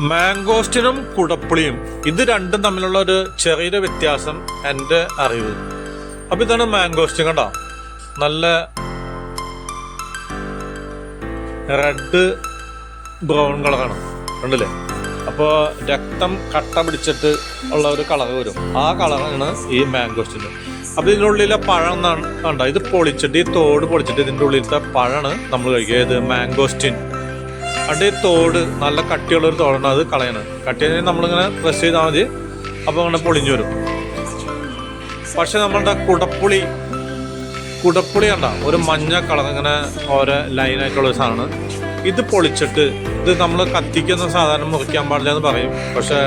മാംഗോസ്റ്റിനും കുടപ്പുളിയും. ഇത് രണ്ടും തമ്മിലുള്ള ഒരു ചെറിയൊരു വ്യത്യാസം എന്റെ അറിവ്. അപ്പൊ ഇതാണ് മാംഗോസ്റ്റിൻ കണ്ടോ? നല്ല റെഡ് ബ്രൗൺ കളറാണ്. കണ്ടില്ലേ? അപ്പോൾ രക്തം കട്ട പിടിച്ചിട്ട് ഉള്ള ഒരു കളർ വരും. ആ കളറാണ് ഈ മാംഗോസ്റ്റിന് അപ്പോൾ ഇതിനുള്ളിലെ പഴം എന്നാണ് കണ്ടോ? ഇത് പൊളിച്ചിട്ട് ഈ തോട് പൊളിച്ചിട്ട് ഇതിന്റെ ഉള്ളിലത്തെ പഴമാണ് നമ്മൾ കഴിക്കുക. ഇത് മാംഗോസ്റ്റിൻ ഈ തോട് നല്ല കട്ടിയുള്ള ഒരു തോടാണ് അത് കളയണം കട്ടി നമ്മളിങ്ങനെ പ്രസ് ചെയ്താൽ മതി. അപ്പോൾ അങ്ങനെ പൊളിഞ്ഞു വരും. പക്ഷെ നമ്മളുടെ കുടപ്പുളി കുടപ്പുളി കണ്ട ഒരു മഞ്ഞ കളർ ഇങ്ങനെ ഓരോ ലൈനായിട്ടുള്ള ഒരു സാധനമാണ്. ഇത് പൊളിച്ചിട്ട് ഇത് നമ്മൾ കത്തിക്കുന്ന സാധാരണ മുറിക്കാൻ പാടില്ല എന്ന് പറയും. പക്ഷേ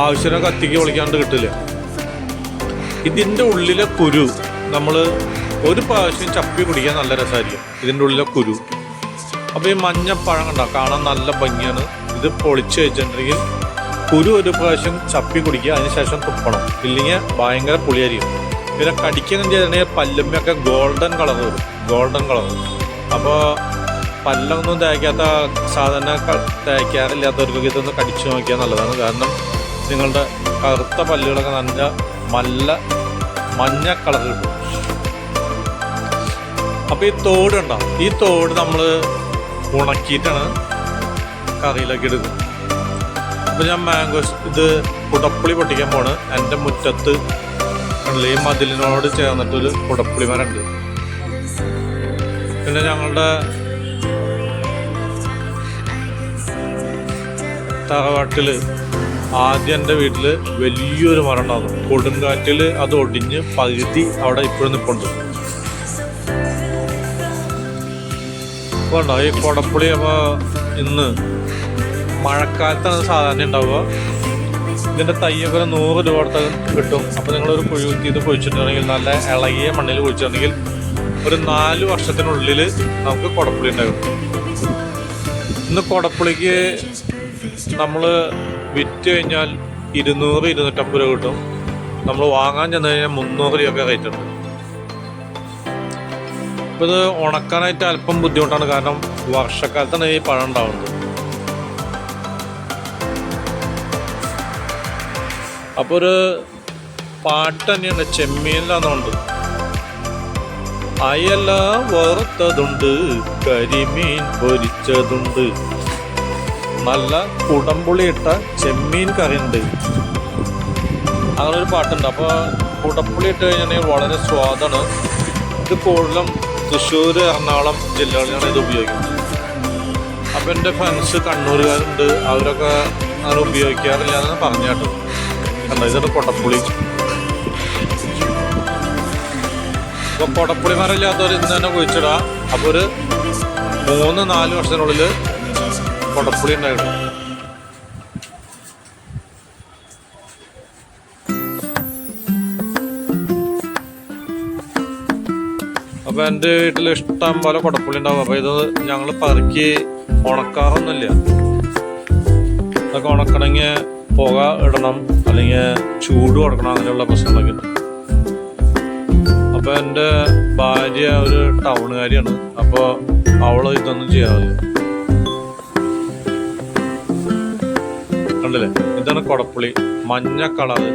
ആവശ്യം കത്തിക്ക് പൊളിക്കാണ്ട് കിട്ടില്ല. ഇതിന്റെ ഉള്ളിലെ കുരു നമ്മൾ ഒരു പ്രാവശ്യം ചപ്പി കുടിക്കാൻ നല്ല രസമായിരിക്കും. ഇതിന്റെ ഉള്ളിലെ കുരു. അപ്പോൾ ഈ മഞ്ഞപ്പഴം കണ്ടോ? കാണാൻ നല്ല ഭംഗിയാണ്. ഇത് പൊളിച്ച് വെച്ചിട്ടുണ്ടെങ്കിൽ കുരു ഒരു പ്രാവശ്യം ചപ്പി കുടിക്കുക അതിനുശേഷം തുപ്പണം. ഇല്ലെങ്കിൽ ഭയങ്കര പുളിയായിരിക്കും. പിന്നെ കടിക്കുന്ന ചെയ്തിട്ടുണ്ടെങ്കിൽ പല്ലുമ്മയൊക്കെ ഗോൾഡൻ കളർ വരും ഗോൾഡൻ കളർ അപ്പോൾ പല്ലൊന്നും തേക്കാത്ത സാധാരണ തേക്കാറില്ലാത്തവർക്കൊക്കെ ഇതൊന്ന് കടിച്ചു നോക്കിയാൽ നല്ലതാണ്. കാരണം നിങ്ങളുടെ കറുത്ത പല്ലുകളൊക്കെ നല്ല നല്ല മഞ്ഞ കളർ കിട്ടും അപ്പോൾ ഈ തോട് ഉണ്ടോ ഈ തോട് നമ്മൾ ഉണക്കിയിട്ടാണ് കറിയിലേക്ക് എടുക്കുന്നത് അപ്പോൾ ഞാൻ മാംഗോ ഇത് കുടപ്പുളി പൊട്ടിക്കാൻ പോണ് എന്റെ മുറ്റത്ത് ഈ മതിലിനോട് ചേർന്നിട്ടൊരു കുടപ്പുളി മരമുണ്ട് പിന്നെ ഞങ്ങളുടെ തറവാട്ടിൽ ആദ്യം എന്റെ വീട്ടിൽ വലിയൊരു മരം ഉണ്ടായിരുന്നു. കൊടുങ്കാറ്റിൽ അത് ഒടിഞ്ഞ് പകുതി അവിടെ ഇപ്പോഴും നിൽപ്പുണ്ട് വേണ്ട ഈ കുടപ്പുളി അപ്പോൾ ഇന്ന് മഴക്കാലത്താണ് സാധാരണ ഉണ്ടാവുക. ഇതിന്റെ തയ്യൊക്കെ ഒരു നൂറ് രൂപ അടുത്ത് കിട്ടും. അപ്പോൾ നിങ്ങളൊരു കുഴി കുത്തി ഇത് കുഴിച്ചിട്ടുണ്ടെങ്കിൽ നല്ല ഇളകിയ മണ്ണിൽ കുഴിച്ചിട്ടുണ്ടെങ്കിൽ ഒരു നാല് വർഷത്തിനുള്ളിൽ നമുക്ക് കുടപ്പുളി ഉണ്ടാകും. ഇന്ന് കുടപ്പുളിക്ക് നമ്മൾ വിറ്റ് കഴിഞ്ഞാൽ ഇരുന്നൂറ് ഇരുന്നൂറ്റമ്പത് രൂപ കിട്ടും. നമ്മൾ വാങ്ങാൻ ചെന്ന് കഴിഞ്ഞാൽ മുന്നൂറ് രൂപയൊക്കെ റേറ്റ് ഉണ്ട്. ഇപ്പൊ ഇത് ഉണക്കാനായിട്ട് അല്പം ബുദ്ധിമുട്ടാണ്. കാരണം വർഷക്കാലത്താണ് ഈ പഴം ഉണ്ടാവുന്നത്. അപ്പോൾ ഒരു പാട്ട് തന്നെയുണ്ട് ചെമ്മീനിലാന്നുണ്ട്. അയല വറുത്തതുണ്ട് കരിമീൻ പൊരിച്ചതുണ്ട്. നല്ല കുടംപുളി ഇട്ട ചെമ്മീൻ കറിയുണ്ട്. അങ്ങനെ ഒരു പാട്ടുണ്ട്. അപ്പോൾ കുടംപുളി ഇട്ട് കഴിഞ്ഞിട്ടുണ്ടെങ്കിൽ വളരെ സ്വാദാണ്. ഇത് കൂടുതലും തൃശ്ശൂർ എറണാകുളം ജില്ലകളിലാണ് ഇത് ഉപയോഗിക്കുന്നത്. അപ്പം എന്റെ ഫ്രണ്ട്സ് കണ്ണൂരുകാരുണ്ട്. അവരൊക്കെ അങ്ങനെ ഉപയോഗിക്കാറില്ല എന്ന് പറഞ്ഞു കണ്ടോ ഇതൊരു കൊടപ്പുളി. അപ്പോൾ കൊടപ്പുളി മരമില്ലാത്തവർ ഇന്ന് തന്നെ കുഴിച്ചിടാം. അപ്പോൾ ഒരു മൂന്ന് നാല് വർഷത്തിനുള്ളിൽ കൊടപ്പുളി ഉണ്ടായിരുന്നു അപ്പൊ എന്റെ വീട്ടിൽ ഇഷ്ടം പോലെ കൊടപ്പുള്ളി ഉണ്ടാവും. അപ്പൊ ഇത് ഞങ്ങൾ പറക്കി ഉണക്കാറൊന്നുമില്ല. അതൊക്കെ ഉണക്കണമെങ്കിൽ പുക ഇടണം അല്ലെങ്കിൽ ചൂട് കൊടുക്കണം അങ്ങനെയുള്ള പ്രശ്നങ്ങളൊക്കെ ഉണ്ട്. അപ്പൊ എന്റെ ഭാര്യ ഒരു ടൗണുകാരിയാണ്. അപ്പോൾ അവൾ ഇതൊന്നും ചെയ്യാറില്ല. കണ്ടില്ലേ? ഇതാണ് കൊടപ്പുളി മഞ്ഞ കളറ്.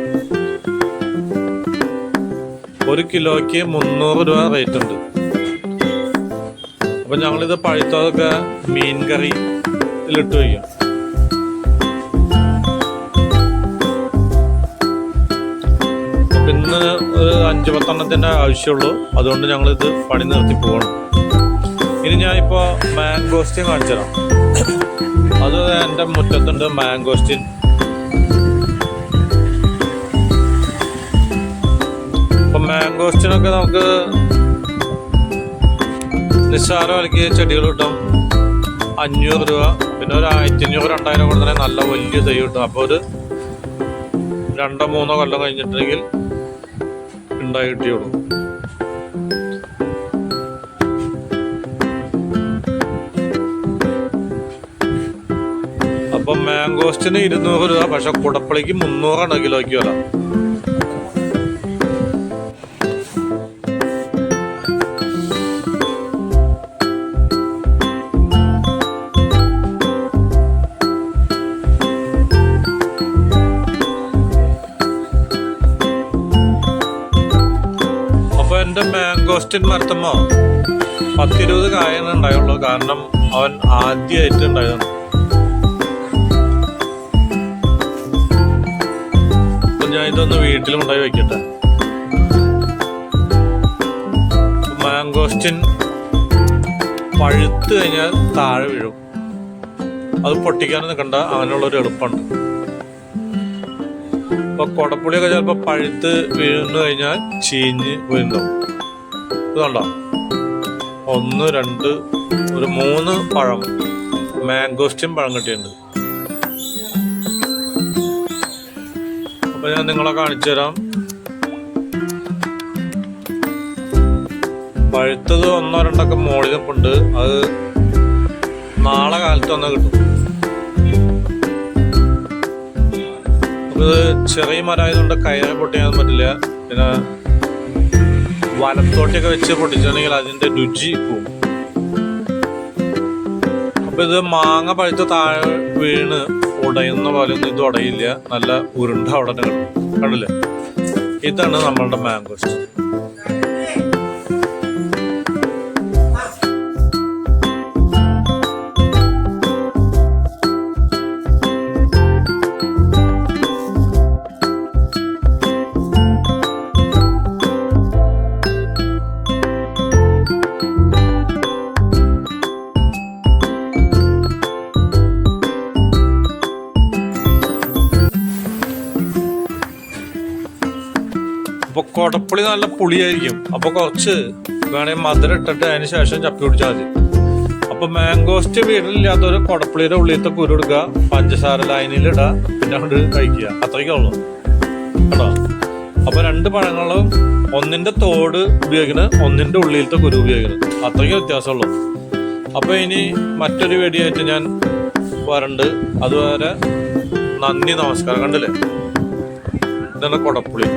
ഒരു കിലോയ്ക്ക് മുന്നൂറ് രൂപ റേറ്റ് ഉണ്ട്. അപ്പൊ ഞങ്ങളിത് പഴുത്തതൊക്കെ മീൻ കറി ഇട്ട് വയ്ക്കും. പിന്നെ ഒരു അഞ്ച് പത്തെണ്ണത്തിന്റെ ആവശ്യമുള്ളൂ. അതുകൊണ്ട് ഞങ്ങളിത് പണി നിർത്തി പോകണം ഇനി ഇപ്പോ മാംഗോസ്റ്റിൻ കാണിച്ചു തരാം അത് എന്റെ മുറ്റത്തുണ്ട് മാംഗോസ്റ്റിൻ മാംഗോസ്റ്റിനൊക്കെ നമുക്ക് നിസ്സാര വിലക്ക് ചെടികൾ കിട്ടും. അഞ്ഞൂറ് രൂപ. പിന്നെ ഒരു ആയിരത്തി അഞ്ഞൂറ് രണ്ടായിരം കൊടുത്തേ നല്ല വലിയ തൈ കിട്ടും. അപ്പോൾ ഒരു രണ്ടോ മൂന്നോ കൊല്ലം കഴിഞ്ഞിട്ടുണ്ടെങ്കിൽ ഉണ്ടായി കിട്ടിയുള്ളൂ അപ്പം മാംഗോസ്റ്റിന് ഇരുന്നൂറ് രൂപ. പക്ഷെ കുടപ്പളിക്ക് മുന്നൂറാണ് കിലോയ്ക്ക് വില. മാങ്കോസ്റ്റിൻ മാർത്തമ്മ പത്തിരുപത് കായാണ് ഉണ്ടായുള്ളൂ. കാരണം അവൻ ആദ്യമായിട്ട് ഉണ്ടായതാണ്. അപ്പൊ ഞാൻ ഇതൊന്ന് വീട്ടിലും ഉണ്ടായി വെക്കട്ടെ. മാങ്കോസ്റ്റിൻ പഴുത്ത് കഴിഞ്ഞാൽ താഴെ വീഴും. അത് പൊട്ടിക്കാനും നിൽക്കണ്ട അവനുള്ളൊരു എളുപ്പമുണ്ട്. ഇപ്പൊ കൊടപ്പുളിയൊക്കെ ചിലപ്പോ പഴുത്ത് വീഴുന്നു കഴിഞ്ഞാൽ ചീഞ്ഞ് വീഴുന്നുണ്ടാവും ഇത് കണ്ടോ ഒന്ന് രണ്ട് ഒരു മൂന്ന് പഴം. മാംഗോസ്റ്റിൻ പഴം കിട്ടിയിട്ടുണ്ട്. അപ്പൊ ഞാൻ നിങ്ങളെ കാണിച്ചു തരാം. പഴുത്തത് ഒന്നോ രണ്ടൊക്കെ മോളിൽ നിൽപ്പുണ്ട് അത് നാളെ കാലത്ത് വന്നാൽ കിട്ടും. ചെറിയ മരമായതുകൊണ്ട് കയറി പൊട്ടിയാൻ പറ്റില്ല. പിന്നെ വലത്തോട്ടൊക്കെ വെച്ച് പൊട്ടിച്ചിട്ടുണ്ടെങ്കിൽ അതിന്റെ രുചി പോകും. അപ്പൊ ഇത് മാങ്ങ പഴുത്ത താഴെ വീണ് ഉടയുന്ന പോലെ ഒന്നും ഇത് ഉടയില്ല. നല്ല ഉരുണ്ട തന്നെ കണ്ടില്ലേ? ഇതാണ് നമ്മളുടെ മാംഗോസ് അപ്പൊ കൊടപ്പുളി നല്ല പുളിയായിരിക്കും. അപ്പൊ കുറച്ച് വേണേ മധുരം ഇട്ടിട്ട് അതിന് ശേഷം ചപ്പി കുടിച്ചാൽ മതി. അപ്പൊ മാംഗോസ്റ്റ് വീട്ടിലില്ലാത്തവര് കൊടപ്പുളിയുടെ ഉള്ളിലത്തെ കുരു എടുക്കുക പഞ്ചസാര ലൈനിലിടുക പിന്നെ കൊണ്ട് കഴിക്കുക. അത്രയ്ക്കുള്ളൂ കേട്ടോ? അപ്പൊ രണ്ട് പഴങ്ങളും ഒന്നിന്റെ തോട് ഉപയോഗിക്കണം ഒന്നിന്റെ ഉള്ളിലത്തെ കുരു ഉപയോഗിക്കണം. അത്രയ്ക്ക് വ്യത്യാസമുള്ളൂ. അപ്പൊ ഇനി മറ്റൊരു വെടിയായിട്ട് ഞാൻ വരണ്ട്. അതുവരെ നന്ദി നമസ്കാരം. കണ്ടില്ലേ? ഇതാണ് കൊടപ്പുളി.